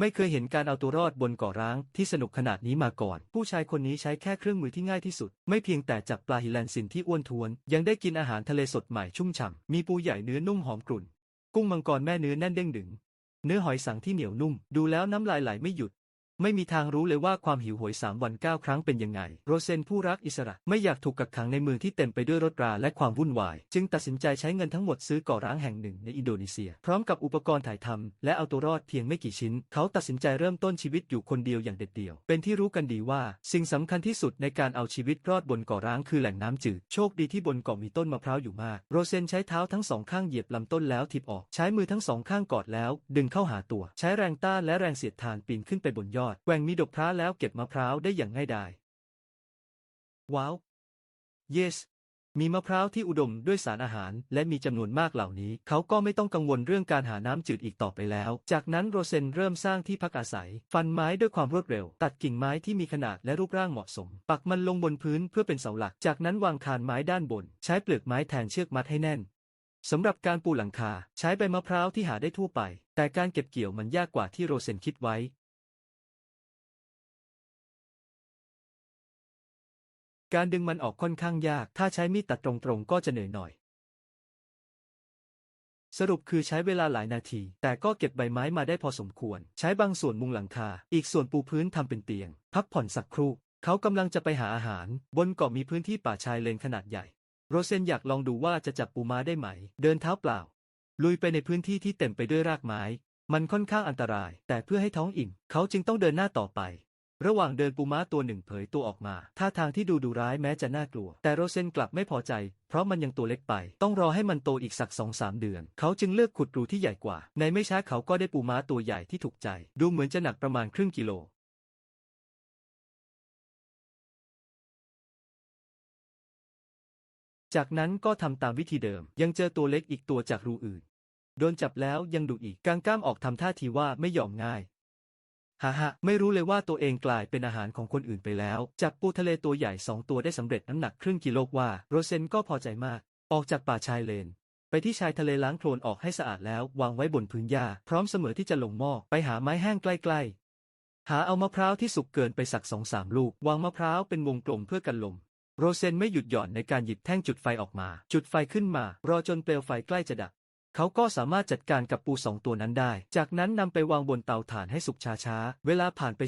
ไม่เคยเห็นการเอาตัวรอดบนเกาะร้างที่สนุกขนาดนี้มาก่อน ผู้ชายคนนี้ใช้แค่เครื่องมือที่ง่ายที่สุด ไม่เพียงแต่จับปลาฮิแลนซินที่อ้วนท้วน ยังได้กินอาหารทะเลสดใหม่ชุ่มฉ่ำ มีปูใหญ่เนื้อนุ่มหอมกรุ่น กุ้งมังกรแม่เนื้อแน่นเด้งดึง เนื้อหอยสังที่เหนียวนุ่ม ดูแล้วน้ำลายไหลไม่หยุด ไม่มีทางรู้เลยว่าความหิวโหยสามวันเก้าครั้งเป็นยังไง โรเซนผู้รักอิสระไม่อยากถูกกักขังในเมืองที่เต็มไปด้วยรถราและความวุ่นวาย จึงตัดสินใจใช้เงินทั้งหมดซื้อกาะร้างแห่งหนึ่งในอินโดนีเซีย พร้อมกับอุปกรณ์ถ่ายทำและเอาตัวรอดเพียงไม่กี่ชิ้น เขาตัดสินใจเริ่มต้นชีวิตอยู่คนเดียวอย่างเด็ดเดี่ยว เป็นที่รู้กันดีว่า สิ่งสำคัญที่สุดในการเอาชีวิตรอดบนเกาะร้างคือแหล่งน้ำจืด โชคดีที่บนเกาะมีต้นมะพร้าวอยู่มาก โรเซนใช้เท้าทั้งสองข้างเหยียบลำต้นแล้วทิบออก ใช้มือทั้งสองข้างกอดแล้ว ดึงเข้าหาตัว ใช้แรงต้านและแรงเสียดทานปีนขึ้นไปบนยอดแกว่งมีดกพร้าแล้วเก็บมะพร้าวได้อย่างง่ายดาย ว้าว yes มีมะพร้าวที่อุดมด้วยสารอาหาร และมีจำนวนมากเหล่านี้ เขาก็ไม่ต้องกังวลเรื่องการหาน้ำจืดอีกต่อไปแล้ว จากนั้นโรเซนเริ่มสร้างที่พักอาศัย ฟันไม้ด้วยความรวดเร็ว ตัดกิ่งไม้ที่มีขนาดและรูปร่างเหมาะสม ปักมันลงบนพื้นเพื่อเป็นเสาหลัก จากนั้นวางคานไม้ด้านบน ใช้เปลือกไม้แทนเชือกมัดให้แน่นสำหรับการปูหลังคา ใช้ใบมะพร้าวที่หาได้ทั่วไป แต่การเก็บเกี่ยวมันยากกว่าที่โรเซนคิดไว้ การดึงมันออกค่อนข้างยาก ถ้าใช้มีดตัดตรงๆ ก็จะเหนื่อยหน่อย สรุปคือใช้เวลาหลายนาที แต่ก็เก็บใบไม้มาได้พอสมควร ใช้บางส่วนมุงหลังคา อีกส่วนปูพื้นทำเป็นเตียง พักผ่อนสักครู่ เขากำลังจะไปหาอาหาร บนเกาะมีพื้นที่ป่าชายเลนขนาดใหญ่ โรเซนอยากลองดูว่าจะจับปูม้าได้ไหม เดินเท้าเปล่า ลุยไปในพื้นที่ที่เต็มไปด้วยรากไม้ มันค่อนข้างอันตราย แต่เพื่อให้ท้องอิ่ม เขาจึงต้องเดินหน้าต่อไป ระหว่างเดินปูม้าตัวหนึ่งเผยตัวออกมา ท่าทางที่ดูดุร้ายแม้จะน่ากลัว แต่โรเซนกลับไม่พอใจ เพราะมันยังตัวเล็กไป ต้องรอให้มันโตอีกสักสองสามเดือน เขาจึงเลือกขุดรูที่ใหญ่กว่า ในไม่ช้าเขาก็ได้ปูม้าตัวใหญ่ที่ถูกใจ ดูเหมือนจะหนักประมาณครึ่งกิโล จากนั้นก็ทำตามวิธีเดิม ยังเจอตัวเล็กอีกตัวจากรูอื่น โดนจับแล้วยังดุอีก กางก้ามออกทำท่าทีว่าไม่ยอมง่าย ฮ่าฮ่าไม่รู้เลยว่าตัวเองกลายเป็นอาหารของคนอื่นไปแล้ว จับปูทะเลตัวใหญ่สองตัวได้สำเร็จน้ำหนักครึ่งกิโลว่า โรเซนก็พอใจมาก ออกจากป่าชายเลน ไปที่ชายทะเลล้างโคลนออกให้สะอาดแล้ว วางไว้บนพื้นหญ้า พร้อมเสมอที่จะลงหม้อไปหาไม้แห้งใกล้ๆ หาเอามะพร้าวที่สุกเกินไปสักสองสามลูก วางมะพร้าวเป็นวงกลมเพื่อกันลม โรเซนไม่หยุดหย่อนในการหยิบแท่งจุดไฟออกมา จุดไฟขึ้นมา รอจนเปลวไฟใกล้จะดับ เขาก็สามารถจัดการกับปูสองตัวนั้นได้ จากนั้นนำไปวางบนเตาถ่านให้สุกช้าๆ เวลาผ่านไป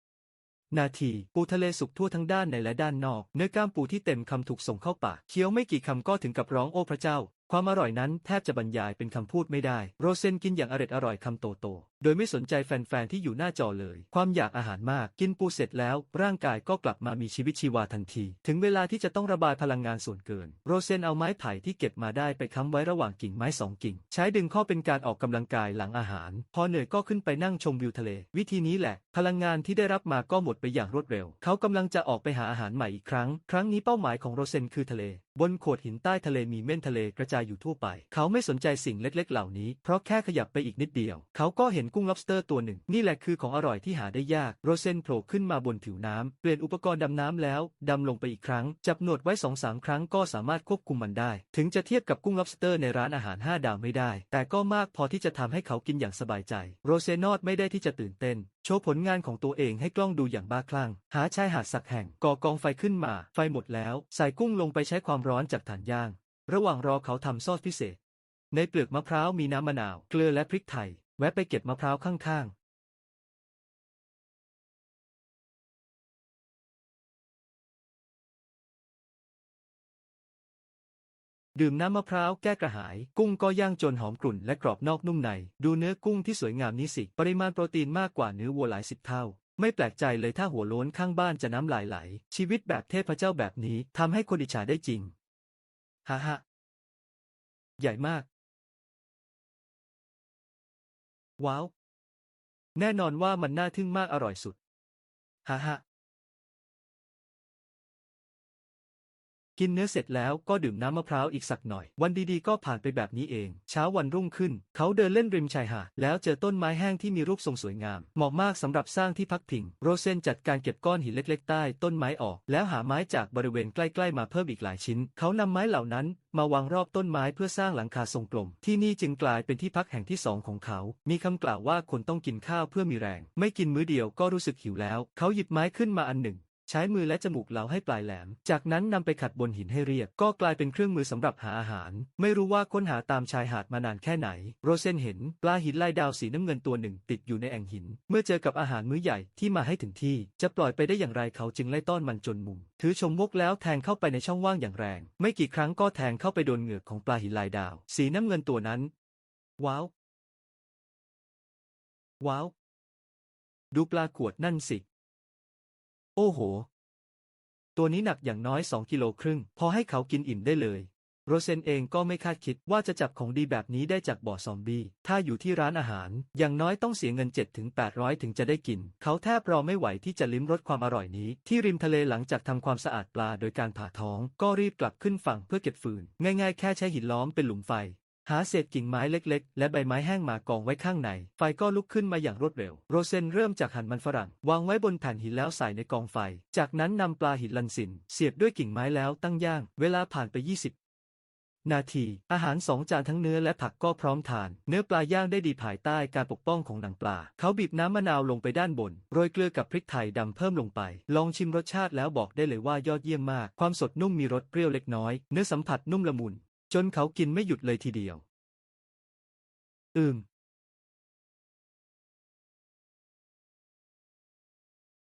15 นาที ปูทะเลสุกทั่วทั้งด้านในและด้านนอก เนื้อกล้ามปูที่เต็มคำถูกส่งเข้าปาก เคี้ยวไม่กี่คำก็ถึงกับร้องโอ้พระเจ้า ความอร่อยนั้นแทบจะบรรยายเป็นคำพูดไม่ได้ โรเซนกินอย่างอร็ดอร่อยคำโตๆโดยไม่สนใจแฟนๆที่อยู่หน้าจอเลย ความอยากอาหารมาก กินปูเสร็จแล้ว ร่างกายก็กลับมามีชีวิตชีวาทันที ถึงเวลาที่จะต้องระบายพลังงานส่วนเกิน โรเซนเอาไม้ไผ่ที่เก็บมาได้ไปค้ำไว้ระหว่างกิ่งไม้สองกิ่ง ใช้ดึงข้อเป็นการออกกำลังกายหลังอาหาร พอเหนื่อยก็ขึ้นไปนั่งชมวิวทะเล วิธีนี้แหละ พลังงานที่ได้รับมาก็หมดไปอย่างรวดเร็ว เขากำลังจะออกไปหาอาหารใหม่อีกครั้ง ครั้งนี้เป้าหมายของโรเซนคือทะเล บนโขดหินใต้ทะเลมีเม่นทะเลกระจายอยู่ทั่วไป เขาไม่สนใจสิ่งเล็กๆ เหล่านี้ เพราะแค่ขยับไปอีกนิดเดียว เขาก็เห็นกุ้ง lobster ตัวหนึ่ง นี่แหละคือของอร่อยที่หาได้ยาก โรเซนโผล่ขึ้นมาบนผิวน้ำเปลี่ยนอุปกรณ์ดำน้ำแล้ว ดำลงไปอีกครั้ง จับหนวดไว้สองสามครั้งก็สามารถควบคุมมันได้ ถึงจะเทียบกับกุ้ง lobster ในร้านอาหาร 5 ดาวไม่ได้ แต่ก็มากพอที่จะทำให้เขากินอย่างสบายใจ โรเซนอดไม่ได้ที่จะตื่นเต้น โชว์ผลงานงานของตัวเองให้กล้องดูอย่างบ้าคลั่ง หาชายหาดสักแห่งก่อกองไฟขึ้นมา ไฟหมดแล้ว ใส่กุ้งลงไปใช้ความร้อนจากถ่านย่าง ระหว่างรอเขาทำซอสพิเศษ ในเปลือกมะพร้าวมีน้ำมะนาว เกลือและพริกไทย แวะไปเก็บมะพร้าวข้างๆ ดื่มน้ำมะพร้าวแก้กระหาย กุ้งก็ย่างจนหอมกรุ่นและกรอบนอกนุ่มใน ดูเนื้อกุ้งที่สวยงามนี้สิ ปริมาณโปรตีนมากกว่าเนื้อวัวหลายสิบเท่า ไม่แปลกใจเลยถ้าหัวโล้นข้างบ้านจะน้ำลายไหล ชีวิตแบบเทพเจ้าแบบนี้ทำให้คนอิจฉาได้จริงฮ่าฮ่าใหญ่มาก ว้าว แน่นอนว่ามันน่าทึ่งมากอร่อยสุดฮ่าฮ่า กินเนื้อเสร็จแล้วก็ดื่มน้ำมะพร้าวอีกสักหน่อย วันดีๆก็ผ่านไปแบบนี้เอง เช้าวันรุ่งขึ้น เขาเดินเล่นริมชายหาดแล้วเจอต้นไม้แห้งที่มีรูปทรงสวยงาม เหมาะมากสำหรับสร้างที่พักพิง โรเซนจัดการเก็บก้อนหินเล็กๆ ใต้ต้นไม้ออก แล้วหาไม้จากบริเวณใกล้ๆมาเพิ่มอีกหลายชิ้น เขานำไม้เหล่านั้นมาวางรอบต้นไม้เพื่อสร้างหลังคาทรงกลม ที่นี่จึงกลายเป็นที่พักแห่งที่สองของเขา มีคำกล่าวว่าคนต้องกินข้าวเพื่อมีแรง ไม่กินมื้อเดียวก็รู้สึกหิวแล้ว เขาหยิบไม้ขึ้นมาอันหนึ่ง ใช้มือและจมูกเหลาให้ปลายแหลม จากนั้นนำไปขัดบนหินให้เรียบ ก็กลายเป็นเครื่องมือสำหรับหาอาหาร ไม่รู้ว่าค้นหาตามชายหาดมานานแค่ไหน โรเซนเห็นปลาหินลายดาวสีน้ำเงินตัวหนึ่งติดอยู่ในแอ่งหิน เมื่อเจอกับอาหารมื้อใหญ่ที่มาให้ถึงที่ จะปล่อยไปได้อย่างไรเขาจึงไล่ต้อนมันจนมุม ถือชมวกแล้วแทงเข้าไปในช่องว่างอย่างแรง ไม่กี่ครั้งก็แทงเข้าไปโดนเหงือกของปลาหินลายดาว สีน้ำเงินตัวนั้น ว้าว ว้าว ดูปลาขวดนั่นสิ โอ้โห ตัวนี้หนักอย่างน้อยสองกิโลครึ่ง พอให้เขากินอิ่มได้เลย โรเซนเองก็ไม่คาดคิดว่าจะจับของดีแบบนี้ได้จากบ่อซอมบี้ ถ้าอยู่ที่ร้านอาหาร อย่างน้อยต้องเสียเงิน7-800ถึง 800 ถึงจะได้กิน เขาแทบรอไม่ไหวที่จะลิ้มรสความอร่อยนี้ ที่ริมทะเลหลังจากทำความสะอาดปลาโดยการผ่าท้อง ก็รีบกลับขึ้นฝั่งเพื่อเก็บฟืน ง่ายๆแค่ใช้หินล้อมเป็นหลุมไฟ หาเศษกิ่งไม้เล็กๆ และใบไม้แห้งมากองไว้ข้างใน ไฟก็ลุกขึ้นมาอย่างรวดเร็ว โรเซนเริ่มจากหั่นมันฝรั่ง วางไว้บนแผ่นหินแล้วใส่ในกองไฟ จากนั้นนำปลาหินลันสิน เสียบด้วยกิ่งไม้แล้วตั้งย่าง เวลาผ่านไป 20นาที อาหารสองจานทั้งเนื้อและผักก็พร้อมทาน เนื้อปลาย่างได้ดีภายใต้การปกป้องของหนังปลา เขาบีบน้ำมะนาวลงไปด้านบน โรยเกลือกับพริกไทยดำเพิ่มลงไป ลองชิมรสชาติแล้วบอกได้เลยว่ายอดเยี่ยมมาก ความสดนุ่มมีรสเปรี้ยวเล็กน้อย เนื้อสัมผัสนุ่มละมุน จนเขากินไม่หยุดเลยทีเดียว อืม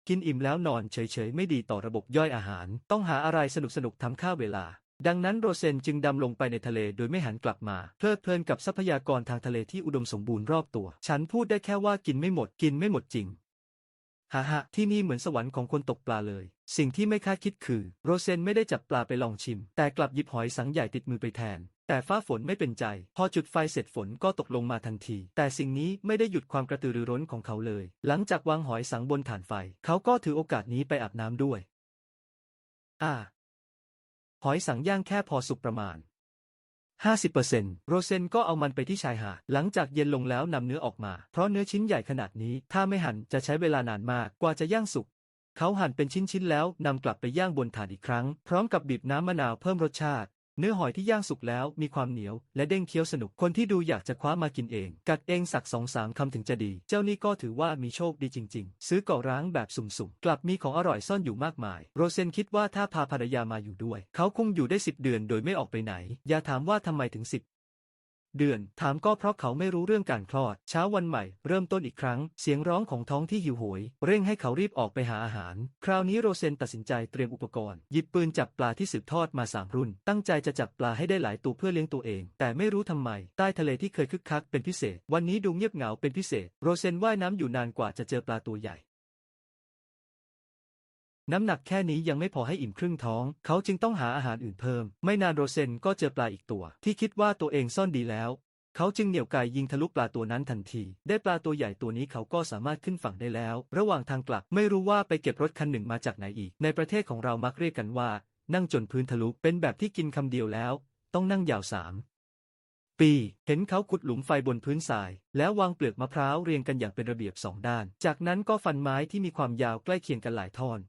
กินอิ่มแล้วนอนเฉยๆ ไม่ดีต่อระบบย่อยอาหาร ต้องหาอะไรสนุกๆทำข้าวเวลา ดังนั้นโรเซนจึงดำลงไปในทะเลโดยไม่หันกลับมา เพลิดเพลินกับทรัพยากรทางทะเลที่อุดมสมบูรณ์รอบตัว ฉันพูดได้แค่ว่ากินไม่หมด กินไม่หมดจริง ฮ่าฮที่นี่เหมือนสวรรค์ของคนตกปลาเลย สิ่งที่ไม่คาดคิดคือ โรเซนไม่ได้จับปลาไปลองชิม แต่กลับหยิบหอยสังใหญ่ติดมือไปแทน แต่ฟ้าฝนไม่เป็นใจ พอจุดไฟเสร็จฝนก็ตกลงมาทันที แต่สิ่งนี้ไม่ได้หยุดความกระตือรือร้นของเขาเลย หลังจากวางหอยสังบนถ่านไฟ เขาก็ถือโอกาสนี้ไปอาบน้ำด้วย อ่า หอยสังย่างแค่พอสุกประมาณ 50%โรเซนก็เอามันไปที่ชายหาด หลังจากเย็นลงแล้วนำเนื้อออกมา เพราะเนื้อชิ้นใหญ่ขนาดนี้ ถ้าไม่หั่นจะใช้เวลานานมากกว่าจะย่างสุก เขาหั่นเป็นชิ้นๆแล้วนำกลับไปย่างบนถ่านอีกครั้ง พร้อมกับบีบน้ำมะนาวเพิ่มรสชาติ เนื้อหอยที่ย่างสุกแล้วมีความเหนียว และเด้งเคี้ยวสนุกคนที่ดูอยากจะคว้ามากินเอง กัดเองสักสองสามคำถึงจะดี เจ้านี่ก็ถือว่ามีโชคดีจริง ๆ ซื้อก่อร้างแบบสุ่มๆ กลับมีของอร่อยซ่อนอยู่มากมาย โรเซนคิดว่าถ้าพาภรรยามาอยู่ด้วย เขาคงอยู่ได้สิบเดือนโดยไม่ออกไปไหน อย่าถามว่าทำไมถึงสิบ เดือน ถามก็เพราะเขาไม่รู้เรื่องการคลอด เช้าวันใหม่ เริ่มต้นอีกครั้ง เสียงร้องของท้องที่หิวโหย เร่งให้เขารีบออกไปหาอาหาร คราวนี้โรเซนตัดสินใจเตรียมอุปกรณ์ หยิบปืนจับปลาที่สืบทอดมาสามรุ่น ตั้งใจจะจับปลาให้ได้หลายตัวเพื่อเลี้ยงตัวเอง แต่ไม่รู้ทำไม ใต้ทะเลที่เคยคึกคักเป็นพิเศษ วันนี้ดูเงียบเหงาเป็นพิเศษ โรเซนว่ายน้ำอยู่นานกว่าจะเจอปลาตัวใหญ่ น้ำหนักแค่นี้ยังไม่พอให้อิ่มครึ่งท้อง เขาจึงต้องหาอาหารอื่นเพิ่ม ไม่นานโรเซนก็เจอปลาอีกตัว ที่คิดว่าตัวเองซ่อนดีแล้ว เขาจึงเหนี่ยวไกยิงทะลุปลาตัวนั้นทันที ได้ปลาตัวใหญ่ตัวนี้เขาก็สามารถขึ้นฝั่งได้แล้ว ระหว่างทางกลับไม่รู้ว่าไปเก็บรถคันหนึ่งมาจากไหนอีก ในประเทศของเรามักเรียกกันว่า นั่งจนพื้นทะลุเป็นแบบที่กินคำเดียวแล้ว ต้องนั่งยาวสามปีเห็นเขาขุดหลุมไฟบนพื้นทราย แล้ววางเปลือกมะพร้าวเรียงกันอย่างเป็นระเบียบสองด้าน จากนั้นก็ฟันไม้ที่มีความยาวใกล้เคียงกันหลายท่อน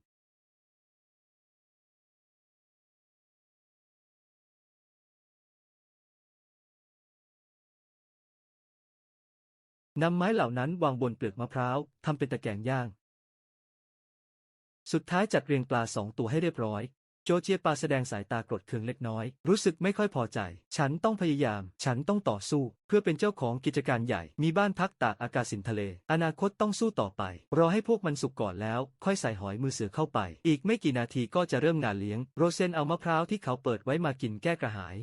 นำไม้เหล่านั้นวางบนเปลือกมะพร้าวทำเป็นตะแกรงย่าง สุดท้ายจัดเรียงปลาสองตัวให้เรียบร้อย โจเจียปลาแสดงสายตากรธเคืองเล็กน้อย รู้สึกไม่ค่อยพอใจ ฉันต้องพยายาม ฉันต้องต่อสู้ เพื่อเป็นเจ้าของกิจการใหญ่ มีบ้านพักตากอากาศสินทะเล อนาคตต้องสู้ต่อไป รอให้พวกมันสุกก่อนแล้ว ค่อยใส่หอยมือเสือเข้าไป อีกไม่กี่นาทีก็จะเริ่มงานเลี้ยง โรเซนเอามะพร้าวที่เขาเปิดไว้มากินแก้กระหาย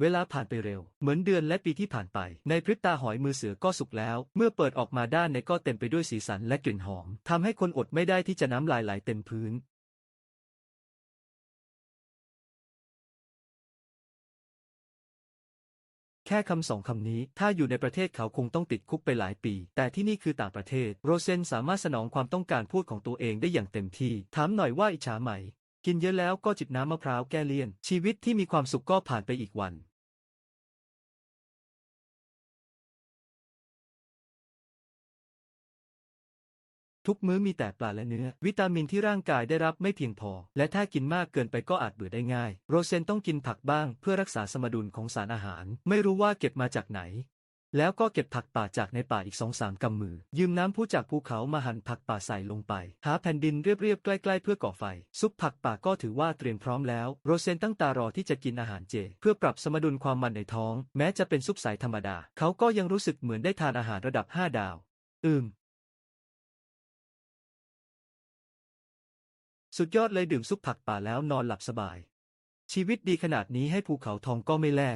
เวลาผ่านไปเร็ว เหมือนเดือนและปีที่ผ่านไป ในพริบตาหอยมือเสือก็สุกแล้ว เมื่อเปิดออกมาด้านในก็เต็มไปด้วยสีสันและกลิ่นหอมทำให้คนอดไม่ได้ที่จะน้ำลายไหลเต็มพื้นแค่คำสองคำนี้ ถ้าอยู่ในประเทศเขาคงต้องติดคุกไปหลายปี แต่ที่นี่คือต่างประเทศ โรเซนสามารถสนองความต้องการพูดของตัวเองได้อย่างเต็มที่ ถามหน่อยว่าอิจฉาไหม กินเยอะแล้วก็จิบน้ำมะพร้าวแก้เลี่ยน ชีวิตที่มีความสุขก็ผ่านไปอีกวันทุกมื้อมีแต่ปลาและเนื้อ วิตามินที่ร่างกายได้รับไม่เพียงพอ และถ้ากินมากเกินไปก็อาจเบื่อได้ง่าย โรเซนต้องกินผักบ้าง เพื่อรักษาสมดุลของสารอาหาร ไม่รู้ว่าเก็บมาจากไหน แล้วก็เก็บผักป่าจากในป่าอีกสองสามกำมือ ยืมน้ำพุจากภูเขามาหั่นผักป่าใส่ลงไป หาแผ่นดินเรียบๆใกล้ ๆ เพื่อก่อไฟ ซุปผักป่าก็ถือว่าเตรียมพร้อมแล้ว โรเซนตั้งตารอที่จะกินอาหารเจ เพื่อปรับสมดุลความมันในท้อง แม้จะเป็นซุปใสธรรมดา เขาก็ยังรู้สึกเหมือนได้ทานอาหารระดับ5ดาว อืมสุดยอดเลยดื่มซุปผักป่าแล้วนอนหลับสบาย ชีวิตดีขนาดนี้ให้ภูเขาทองก็ไม่แลก